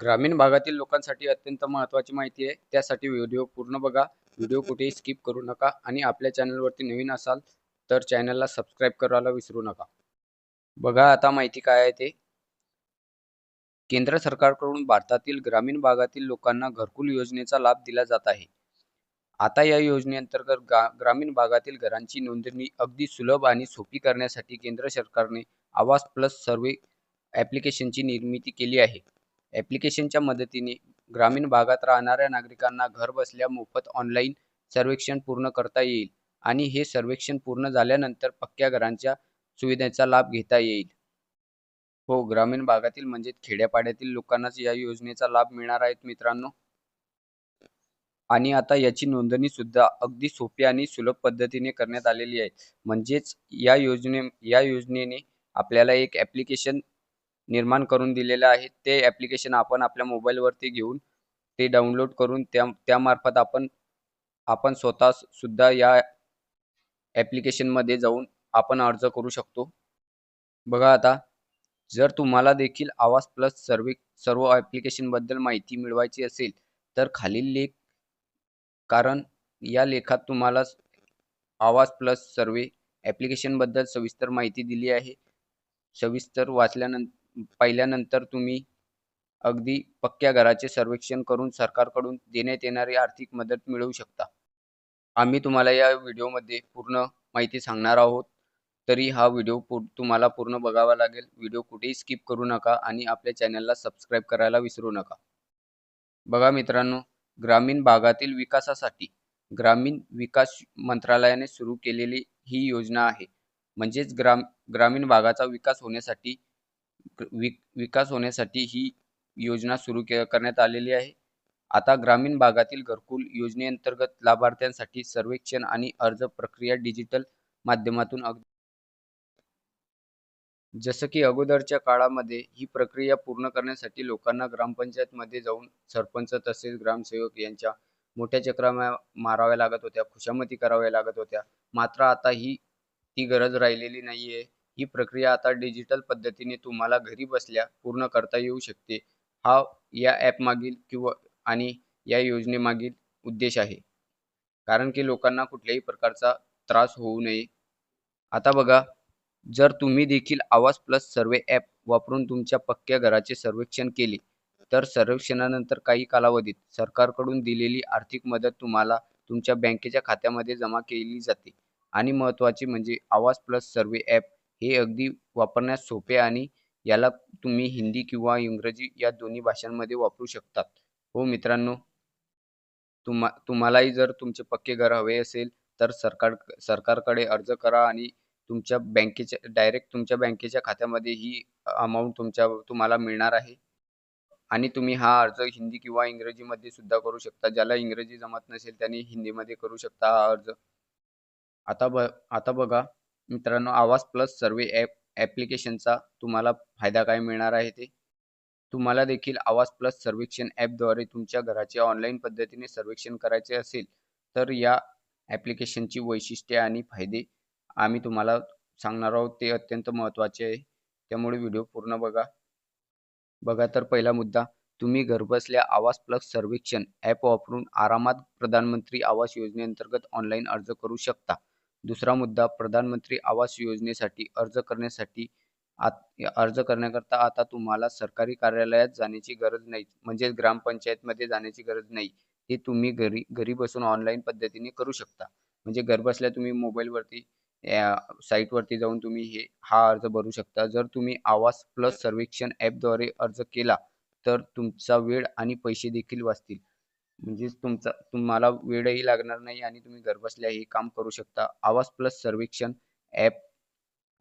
ग्रामीण भागातील लोकांसाठी अत्यंत महत्त्वाची माहिती आहे. त्यासाठी व्हिडिओ पूर्ण बघा. व्हिडिओ कुठेही स्किप करू नका आणि आपल्या चॅनलवरती नवीन असाल तर चॅनलला सबस्क्राईब करायला विसरू नका. बघा आता माहिती काय आहे ते. केंद्र सरकारकडून भारतातील ग्रामीण भागातील लोकांना घरकुल योजनेचा लाभ दिला जात आहे. आता या योजनेअंतर्गत गा ग्रामीण भागातील घरांची नोंदणी अगदी सुलभ आणि सोपी करण्यासाठी केंद्र सरकारने आवास प्लस सर्वे ॲप्लिकेशनची निर्मिती केली आहे. ॲप्लिकेशनच्या मदतीने ग्रामीण भागात राहणाऱ्या नागरिकांना घरबसल्या मोफत ऑनलाईन सर्वेक्षण पूर्ण करता येईल आणि हे सर्वेक्षण पूर्ण झाल्यानंतर पक्क्या घरांच्या सुविधेचा लाभ घेता येईल. हो ग्रामीण भागातील म्हणजेच खेड्यापाड्यातील लोकांनाच या योजनेचा लाभ मिळणार आहेत मित्रांनो. आणि आता याची नोंदणी सुद्धा अगदी सोपी आणि सुलभ पद्धतीने करण्यात आलेली आहे. म्हणजेच या योजने या योजनेने आपल्याला एक ॲप्लिकेशन निर्माण करून दिलेलं आहे. ते ॲप्लिकेशन आपण आपल्या मोबाईलवरती घेऊन ते डाउनलोड करून त्या त्यामार्फत आपण आपण स्वतः सुद्धा या ॲप्लिकेशनमध्ये जाऊन आपण अर्ज करू शकतो. बघा आता जर तुम्हाला देखील आवाज प्लस सर्वे सर्व ॲप्लिकेशनबद्दल माहिती मिळवायची असेल तर खालील लेख कारण या लेखात तुम्हाला आवाज प्लस सर्वे ॲप्लिकेशनबद्दल सविस्तर माहिती दिली आहे. सविस्तर वाचल्यानंतर पाहिल्यानंतर तुम्ही अगदी पक्क्या घराचे सर्वेक्षण करून सरकारकडून देण्यात येणारी आर्थिक मदत मिळवू शकता. आम्ही तुम्हाला या व्हिडिओमध्ये पूर्ण माहिती सांगणार आहोत. तरी हा व्हिडिओ पू तुम्हाला पूर्ण बघावा लागेल. व्हिडिओ कुठेही स्किप करू नका आणि आपल्या चॅनलला सबस्क्राईब करायला विसरू नका. बघा मित्रांनो ग्रामीण भागातील विकासासाठी ग्रामीण विकास मंत्रालयाने सुरू केलेली ही योजना आहे. म्हणजेच ग्राम ग्रामीण भागाचा विकास होण्यासाठी विक विकास होण्यासाठी ही योजना सुरू करण्यात आलेली आहे. आता ग्रामीण भागातील घरकुल योजनेअंतर्गत लाभार्थ्यांसाठी सर्वेक्षण आणि अर्ज प्रक्रिया डिजिटल माध्यमातून अग जसं की अगोदरच्या काळामध्ये ही प्रक्रिया पूर्ण करण्यासाठी लोकांना ग्रामपंचायतमध्ये जाऊन सरपंच तसेच ग्रामसेवक यांच्या मोठ्या चक्रा माराव्या लागत होत्या खुशामती कराव्या लागत होत्या. मात्र आता ही ती गरज राहिलेली नाहीये. ही प्रक्रिया आता डिजिटल पद्धतीने तुम्हाला घरी बसल्या पूर्ण करता येऊ शकते. हा या ॲप मागील किंवा आणि या योजनेमागील उद्देश आहे. कारण की लोकांना कुठल्याही प्रकारचा त्रास होऊ नये. आता बघा जर तुम्ही देखील आवाज प्लस सर्वे ॲप वापरून तुमच्या पक्क्या घराचे सर्वेक्षण केले तर सर्वेक्षणानंतर काही कालावधीत सरकारकडून दिलेली आर्थिक मदत तुम्हाला तुमच्या बँकेच्या खात्यामध्ये जमा केली जाते. आणि महत्त्वाची म्हणजे आवाज प्लस सर्वे ॲप हे अगदी वापरण्यास सोपे आणि याला तुम्ही हिंदी किंवा इंग्रजी या दोन्ही भाषांमध्ये वापरू शकतात. हो मित्रांनो तुम्हा तुम्हालाही जर तुमचे पक्के घर हवे असेल तर सरकार सरकारकडे अर्ज करा आणि तुमच्या बँकेच्या डायरेक्ट तुमच्या बँकेच्या खात्यामध्ये ही अमाऊंट तुमच्या तुम्हाला मिळणार आहे. आणि तुम्ही हा अर्ज हिंदी किंवा इंग्रजीमध्ये सुद्धा करू शकता. ज्याला इंग्रजी जमत नसेल त्यांनी हिंदीमध्ये करू शकता हा अर्ज. आता ब आता बघा मित्रांनो आवाज प्लस सर्वे ॲप ॲप्लिकेशनचा तुम्हाला फायदा काय मिळणार आहे ते? तुम्हाला देखील आवाज प्लस सर्वेक्षण ॲपद्वारे तुमच्या घराचे ऑनलाईन पद्धतीने सर्वेक्षण करायचे असेल तर या ॲप्लिकेशनची वैशिष्ट्ये आणि फायदे आम्ही तुम्हाला सांगणार आहोत. ते अत्यंत महत्त्वाचे आहे. त्यामुळे व्हिडिओ पूर्ण बघा. बघा तर पहिला मुद्दा तुम्ही घरबसल्या आवास प्लस सर्वेक्षण ॲप वापरून आरामात प्रधानमंत्री आवास योजनेअंतर्गत ऑनलाईन अर्ज करू शकता. दुसरा मुद्दा प्रधानमंत्री आवास योजनेसाठी अर्ज करण्यासाठी आत अर्ज करण्याकरता आता तुम्हाला सरकारी कार्यालयात जाण्याची गरज नाही म्हणजेच ग्रामपंचायतमध्ये जाण्याची गरज नाही. हे तुम्ही घरी घरी बसून ऑनलाईन पद्धतीने करू शकता. म्हणजे घरबसल्या तुम्ही मोबाईलवरती साईटवरती जाऊन तुम्ही हे हा अर्ज भरू शकता. जर तुम्ही आवास प्लस सर्वेक्षण ॲपद्वारे अर्ज केला तर तुमचा वेळ आणि पैसे देखील वाचतील. म्हणजेच तुमचा तुम्हाला वेळही लागणार नाही आणि तुम्ही घरबसल्या हे काम करू शकता. आवाज प्लस सर्वेक्षण ॲप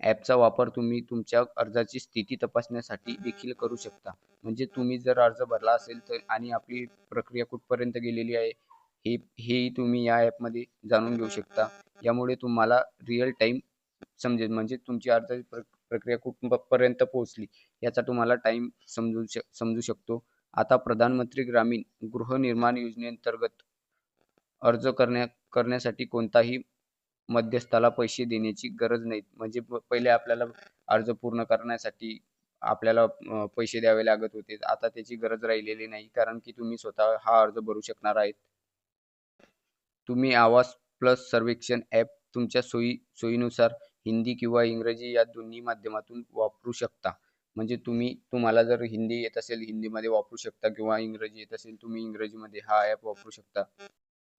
ॲपचा वापर तुम्ही तुमच्या अर्जाची स्थिती तपासण्यासाठी देखील करू शकता. म्हणजे तुम्ही जर अर्ज भरला असेल तर आणि आपली प्रक्रिया कुठपर्यंत गेलेली आहे हे हेही तुम्ही या ॲपमध्ये जाणून घेऊ शकता. यामुळे तुम्हाला रिअल टाईम समजेल म्हणजे तुमची अर्जाची प्र प्रक्रिया कुठपर्यंत पोहोचली याचा तुम्हाला टाईम समजू श समजू शकतो. आता प्रधानमंत्री ग्रामीण गृहनिर्माण योजनेअंतर्गत अर्ज करण्या करण्यासाठी कोणताही मध्यस्थाला पैसे देण्याची गरज नाही म्हणजे पहिले आपल्याला अर्ज पूर्ण करण्यासाठी आपल्याला पैसे द्यावे लागत होते. आता त्याची गरज राहिलेली नाही कारण की तुम्ही स्वतः हा अर्ज भरू शकणार आहेत. तुम्ही आवास प्लस सर्वेक्षण ॲप तुमच्या सोयी सोयीनुसार हिंदी किंवा इंग्रजी या दोन्ही माध्यमातून वापरू शकता. म्हणजे तुम्ही तुम्हाला जर हिंदी येत असेल हिंदीमध्ये वापरू शकता किंवा इंग्रजी येत असेल तुम्ही इंग्रजीमध्ये हा ॲप वापरू शकता.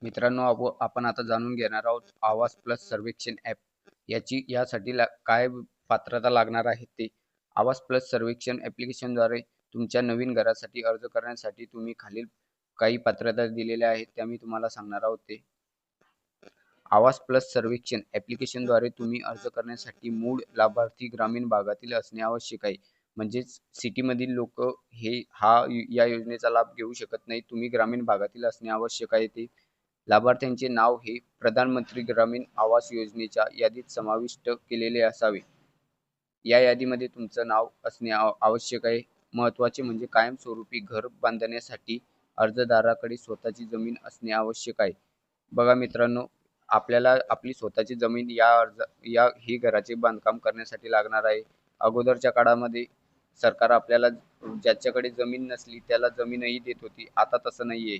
मित्रांनो आप आपण आता जाणून घेणार आहोत आवास प्लस सर्वेक्षण ॲप याची यासाठी ला काय पात्रता लागणार आहे ते. आवास प्लस सर्वेक्षण ॲप्लिकेशनद्वारे तुमच्या नवीन घरासाठी अर्ज करण्यासाठी तुम्ही खालील काही पात्रता दिलेल्या आहेत त्या मी तुम्हाला सांगणार आहोत ते. आवास प्लस सर्वेक्षण ॲप्लिकेशनद्वारे तुम्ही अर्ज करण्यासाठी मूळ लाभार्थी ग्रामीण भागातील असणे आवश्यक आहे. म्हणजेच सिटीमधील लोक हे हा या योजनेचा लाभ घेऊ शकत नाही तुम्ही ग्रामीण भागातील असणे आवश्यक आहे ते. लाभार्थ्यांचे नाव हे प्रधानमंत्री ग्रामीण आवास योजनेच्या यादीत समाविष्ट केलेले असावे. या यादीमध्ये तुमचं नाव असणे आवश्यक आहे. महत्त्वाचे म्हणजे कायमस्वरूपी घर बांधण्यासाठी अर्जदाराकडे स्वतःची जमीन असणे आवश्यक आहे. बघा मित्रांनो, आपल्याला आपली स्वतःची जमीन या अर्ज या ही घराचे बांधकाम करण्यासाठी लागणार आहे. अगोदरच्या काळामध्ये सरकार आपल्याला ज्याच्याकडे जमीन नसली त्याला जमीनही देत होती. आता तसं नाहीये.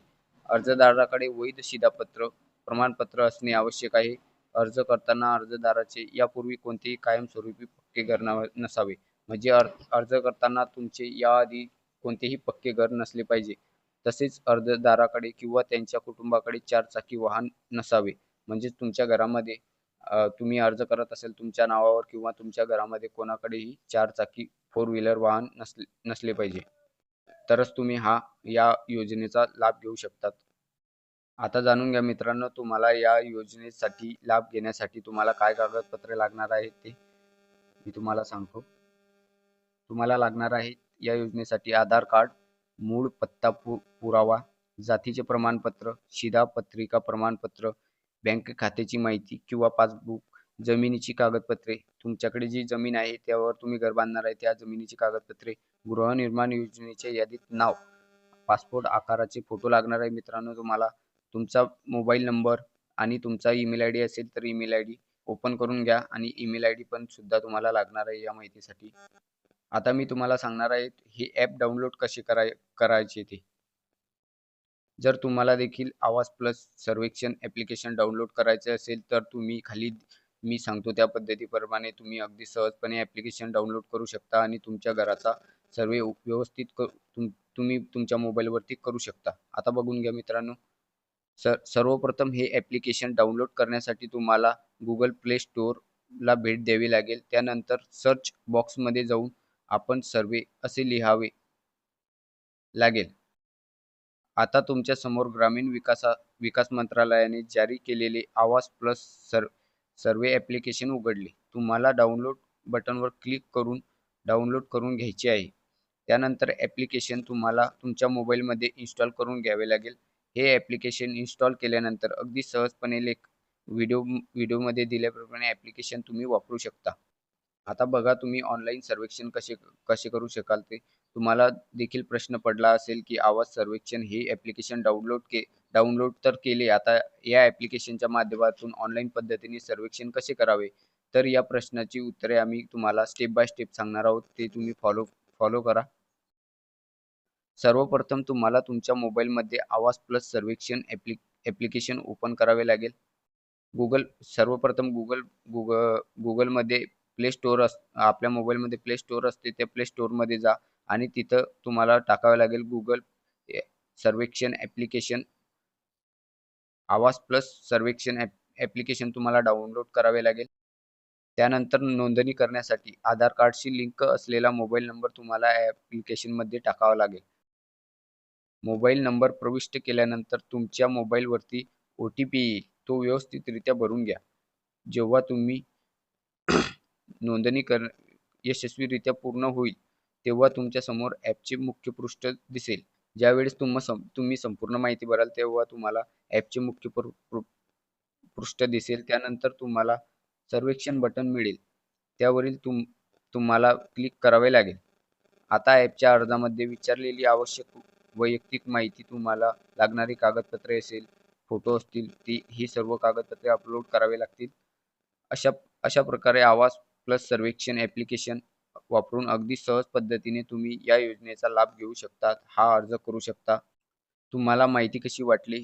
अर्जदाराकडे वैध शिधापत्र, प्रमाणपत्र असणे आवश्यक आहे. अर्ज करताना अर्जदाराचे यापूर्वी कोणतेही कायमस्वरूपी पक्के घर नसावे. म्हणजे अर्ज करताना तुमचे याआधी कोणतेही पक्के घर नसले पाहिजे. तसेच अर्जदाराकडे किंवा त्यांच्या कुटुंबाकडे चारचाकी वाहन नसावे. म्हणजेच तुमच्या घरामध्ये तुम्ही अर्ज करत असेल तुमच्या नावावर किंवा तुमच्या घरामध्ये कोणाकडेही चार चाकी फोर व्हीलर वाहन नसले नसले पाहिजे. तरच तुम्ही हा या योजनेचा लाभ घेऊ शकतात. आता जाणून घ्या मित्रांनो तुम्हाला या योजनेसाठी लाभ घेण्यासाठी तुम्हाला काय कागदपत्रे लागणार आहेत ते मी तुम्हाला सांगतो. तुम्हाला लागणार आहे या योजनेसाठी आधार कार्ड, मूळ पत्ता पु पुरावा, जातीचे प्रमाणपत्र, शिधा पत्रिका प्रमाणपत्र, बँक खात्याची माहिती किंवा पासबुक, जमिनीची कागदपत्रे, तुमच्याकडे जी जमीन आहे त्यावर तुम्ही घर बांधणार आहे त्या जमिनीची कागदपत्रे, गृहनिर्माण योजनेच्या यादीत नाव, पासपोर्ट आकाराचे फोटो लागणार आहे मित्रांनो तुम्हाला. तुमचा मोबाईल नंबर आणि तुमचा ईमेल आय डी असेल तर ईमेल आय डी ओपन करून घ्या आणि ईमेल आय डी पण सुद्धा तुम्हाला लागणार आहे या माहितीसाठी. आता मी तुम्हाला सांगणार आहे हे ॲप डाउनलोड कसे कराय करायचे ते. जर तुम्हाला देखील आवाज प्लस सर्वेक्षण ॲप्लिकेशन डाउनलोड करायचे असेल तर तुम्ही खाली मी सांगतो त्या पद्धतीप्रमाणे तुम्ही अगदी सहजपणे ॲप्लिकेशन डाउनलोड करू शकता आणि तुमच्या घराचा सर्वे व्यवस्थित क तुम तुम्ही तुमच्या मोबाईलवरती करू शकता. आता बघून घ्या मित्रांनो. सर सर्वप्रथम हे ॲप्लिकेशन डाउनलोड करण्यासाठी तुम्हाला गुगल प्ले स्टोअरला भेट द्यावी लागेल. त्यानंतर सर्च बॉक्समध्ये जाऊन आपण सर्वे असे लिहावे लागेल. आता तुमच्यासमोर ग्रामीण विकासा विकास मंत्रालयाने जारी केलेले आवास प्लस सर सर्वे ॲप्लिकेशन उघडले. तुम्हाला डाउनलोड बटनवर क्लिक करून डाउनलोड करून घ्यायचे आहे. त्यानंतर ॲप्लिकेशन तुम्हाला तुमच्या मोबाईलमध्ये इन्स्टॉल करून घ्यावे लागेल. हे ॲप्लिकेशन इन्स्टॉल केल्यानंतर अगदी सहजपणे लेख व्हिडिओ व्हिडिओमध्ये दिल्याप्रमाणे ॲप्लिकेशन तुम्ही वापरू शकता. आता बघा तुम्ही ऑनलाईन सर्वेक्षण कसे कसे करू शकाल ते. तुम्हाला देखील प्रश्न पडला असेल की आवाज सर्वेक्षण हे ॲप्लिकेशन डाउनलोड के डाउनलोड तर केले. आता या ॲप्लिकेशनच्या माध्यमातून ऑनलाईन पद्धतीने सर्वेक्षण कसे करावे? तर या प्रश्नाची उत्तरे आम्ही तुम्हाला स्टेप बाय स्टेप सांगणार आहोत. ते तुम्ही फॉलो फॉलो करा. सर्वप्रथम तुम्हाला तुमच्या मोबाईलमध्ये आवाज प्लस सर्वेक्षण ॲप्ली ॲप्लिकेशन ओपन करावे लागेल. गुगल सर्वप्रथम गुगल गुग गुगलमध्ये प्ले स्टोअर अस आपल्या मोबाईलमध्ये प्ले स्टोअर असते त्या प्ले स्टोअरमध्ये जा आणि तिथं तुम्हाला टाकावे लागेल गुगल सर्वेक्षण ॲप्लिकेशन. आवाज प्लस सर्वेक्षण ॲप ॲप्लिकेशन तुम्हाला डाउनलोड करावे लागेल. त्यानंतर नोंदणी करण्यासाठी आधार कार्डशी लिंक असलेला मोबाईल नंबर तुम्हाला ॲप्लिकेशनमध्ये टाकावा लागेल. मोबाईल नंबर प्रविष्ट केल्यानंतर तुमच्या मोबाईलवरती ओ-टी-पी येईल. तो व्यवस्थितरित्या भरून घ्या. जेव्हा तुम्ही नोंदणी कर यशस्वीरित्या पूर्ण होईल, तेव्हा तुमच्यासमोर ॲपचे मुख्य पृष्ठ दिसेल. ज्यावेळेस तुम तुम्ही संपूर्ण माहिती भराल तेव्हा तुम्हाला ॲपचे मुख्य पृ पृष्ठ दिसेल. त्यानंतर तुम्हाला सर्वेक्षण बटन मिळेल. त्यावरील तुम तुम्हाला क्लिक करावे लागेल. आता ॲपच्या अर्जामध्ये विचारलेली आवश्यक वैयक्तिक माहिती, तुम्हाला लागणारी कागदपत्रे असेल, फोटो असतील, ती ही सर्व कागदपत्रे अपलोड करावे लागतील. अशा अशा प्रकारे आवाज प्लस सर्वेक्षण ॲप्लिकेशन वापरून अगदी सहज पद्धतीने तुम्ही या योजनेचा लाभ घेऊ शकता हा अर्ज करू शकता. तुम्हाला माहिती कशी वाटली